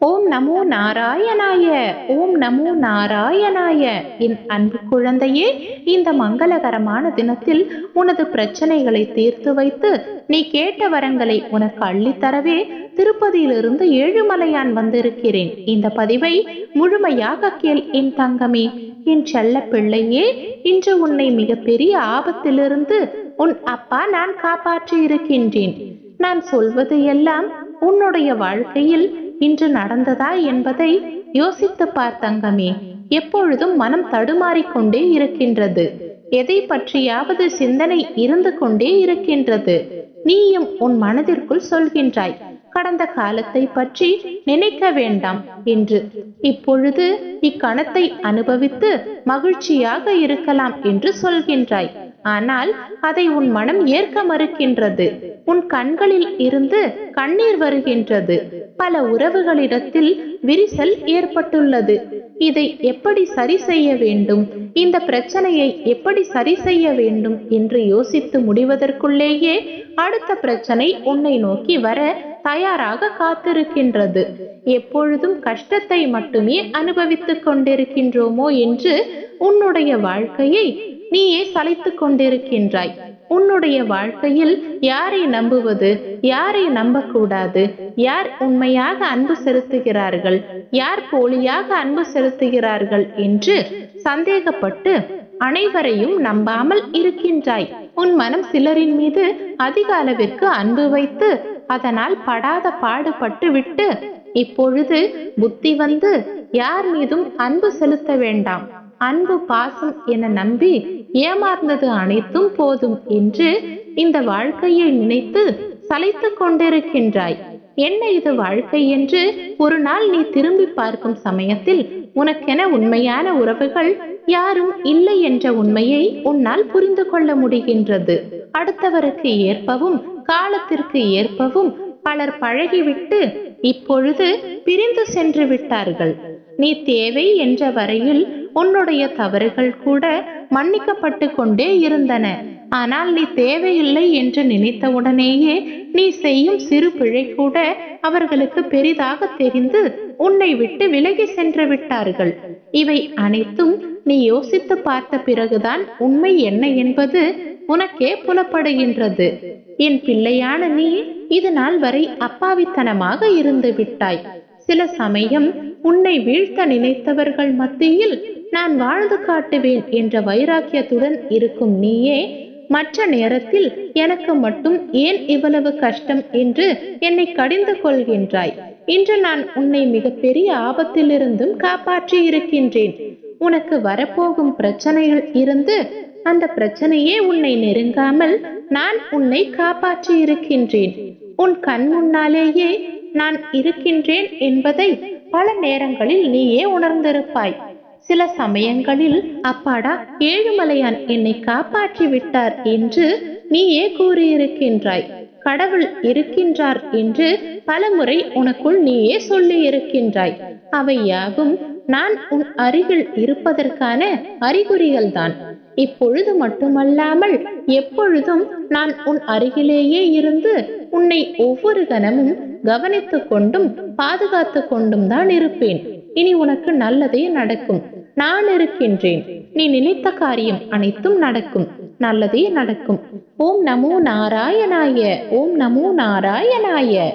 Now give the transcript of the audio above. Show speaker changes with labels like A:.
A: ஓம் நமோ நாராயணாய ஓம் நமோ நாராயணாய. என் அன்பு குழந்தையே இந்த மங்களகரமான தினத்தில் உனது பிரச்சனைகளை தீர்த்து வைத்து நீ கேட்ட வரங்களை உனக்கு அள்ளித்தரவே திருப்பதியிலிருந்து ஏழுமலையான் வந்திருக்கிறேன். இந்த பதிவை முழுமையாக கேள் என் தங்கமே. என் செல்ல பிள்ளையே இன்று உன்னை மிகப்பெரிய ஆபத்திலிருந்து உன் அப்பா நான் காப்பாற்றி இருக்கின்றேன் நான் சொல்வது எல்லாம் உன்னுடைய வாழ்க்கையில் இன்று நடந்ததா என்பதை யோசித்து பார் தங்கமே. எப்பொழுதும் மனம் தடுமாறிக்கொண்டே இருக்கின்றது. எதை பற்றியாவது சிந்தனை இருந்து கொண்டே இருக்கின்றது. நீயும் உன் மனதிற்குள் சொல்கின்றாய் கடந்த காலத்தை பற்றி நினைக்க வேண்டாம் என்று. இப்பொழுது இக்கணத்தை அனுபவித்து மகிழ்ச்சியாக இருக்கலாம் என்று சொல்கின்றாய். ஆனால் அதை உன் மனம் ஏற்க மறுக்கின்றது. உன் கண்களில் இருந்து கண்ணீர் வருகின்றது. பல உறவுகளிடத்தில் விரிசல் ஏற்பட்டுள்ளது. இதை எப்படி சரி செய்ய வேண்டும்? இந்த பிரச்சனையை எப்படி சரி செய்ய வேண்டும் என்று யோசித்து முடிவதற்குள்ளேயே அடுத்த பிரச்சனை உன்னை நோக்கி வர தயாராக காத்திருக்கின்றது. எப்பொழுதும் கஷ்டத்தை மட்டுமே அனுபவித்துக் கொண்டிருக்கின்றோமோ என்று உன்னுடைய வாழ்க்கையை நீயே சளைத்துக் கொண்டிருக்கின்றாய் உன்னுடைய வாழ்க்கையில் யாரை நம்புவது? யாரை நம்பக்கூடாது? யார் உண்மையாக அன்பு செலுத்துகிறார்கள்? யார் போலியாக அன்பு செலுத்துகிறார்கள்? என்று சந்தேகப்பட்டு அனைவரையும் நம்பாமல் இருக்கின்றாய். உன் மனம் சிலரின் மீது அதிக அளவிற்கு அன்பு வைத்து அதனால் படாத பாடுபட்டு விட்டு இப்பொழுது புத்தி வந்து யார் மீதும் அன்பு செலுத்த வேண்டாம். அன்பு பாசம் என நம்பி ஏமாந்தது அனைத்தும் போதும் என்று இந்த வாழ்க்கையை நினைத்து சளைத்து கொண்டிருக்கின்றாய். என்ன இது வாழ்க்கை என்று ஒரு நாள் நீ திரும்பி பார்க்கும் சமயத்தில் உனக்கென உண்மையான உறவுகள் யாரும் இல்லை என்ற உண்மையை உன்னால் புரிந்து கொள்ள முடிகின்றது. அடுத்தவருக்கு ஏற்பவும் காலத்திற்கு ஏற்பவும் பலர் பழகிவிட்டு இப்பொழுது பிரிந்து சென்று விட்டார்கள். நீ தேவை என்ற வரையில் உன்னுடைய தவறுகள் கூட மன்னிக்கப்பட்டு கொண்டே இருந்தன. ஆனால் நீ தேவையில்லை என்று நினைத்தவுடனேயே நீ செய்யும் சிறு பிழை கூட அவர்களுக்கு பெரிதாக தெரிந்து உன்னை விட்டு விலகி சென்று விட்டார்கள். இவை அனைத்தும் நீ யோசித்து பார்த்த பிறகுதான் உண்மை என்ன என்பது உனக்கே புலப்படுகின்றது. என் பிள்ளையான நீ இது நாள் வரை அப்பாவித்தனமாக இருந்து விட்டாய். சில சமயம் உன்னை வீழ்த்த நினைத்தவர்கள் மத்தியில் நான் வாழ்ந்து காட்டுவேன் என்ற வைராக்கியத்துடன் இருக்கும் நீயே மற்ற நேரத்தில் எனக்கு மட்டும் ஏன் இவ்வளவு கஷ்டம் என்று என்னை கடிந்து கொள்கின்றாய்? இன்று நான் உன்னை மிகப்பெரிய ஆபத்திலிருந்தும் காப்பாற்றி இருக்கின்றேன். உனக்கு வரப்போகும் பிரச்சனைகள் இருந்து அந்த பிரச்சனையே உன்னை நெருங்காமல் நான் உன்னை காப்பாற்றி இருக்கின்றேன். உன் கண் முன்னாலேயே நான் இருக்கின்றேன் என்பதை பல நேரங்களில் நீயே உணர்ந்திருப்பாய். சில சமயங்களில் அப்பாடா ஏழுமலையான் என்னை காப்பாற்றி விட்டார் என்று நீயே கூறியிருக்கின்றாய். கடவுள் இருக்கின்றார் என்று பலமுறை உனக்குள் நீயே சொல்லி இருக்கின்றாய் அவை யாவும் நான் உன் அருகில் இருப்பதற்கான அறிகுறிகள் தான் இப்பொழுது மட்டுமல்லாமல் எப்பொழுதும் நான் உன் அருகிலேயே இருந்து உன்னை ஒவ்வொரு கணமும் கவனித்துக் கொண்டும் பாதுகாத்து கொண்டும் தான் இருப்பேன். இனி உனக்கு நல்லதே நடக்கும். நான் இருக்கின்றேன். நீ நினைத்த காரியம் அனைத்தும் நடக்கும். நல்லதே நடக்கும். ஓம் நமோ நாராயணாய. ஓம் நமோ நாராயணாய.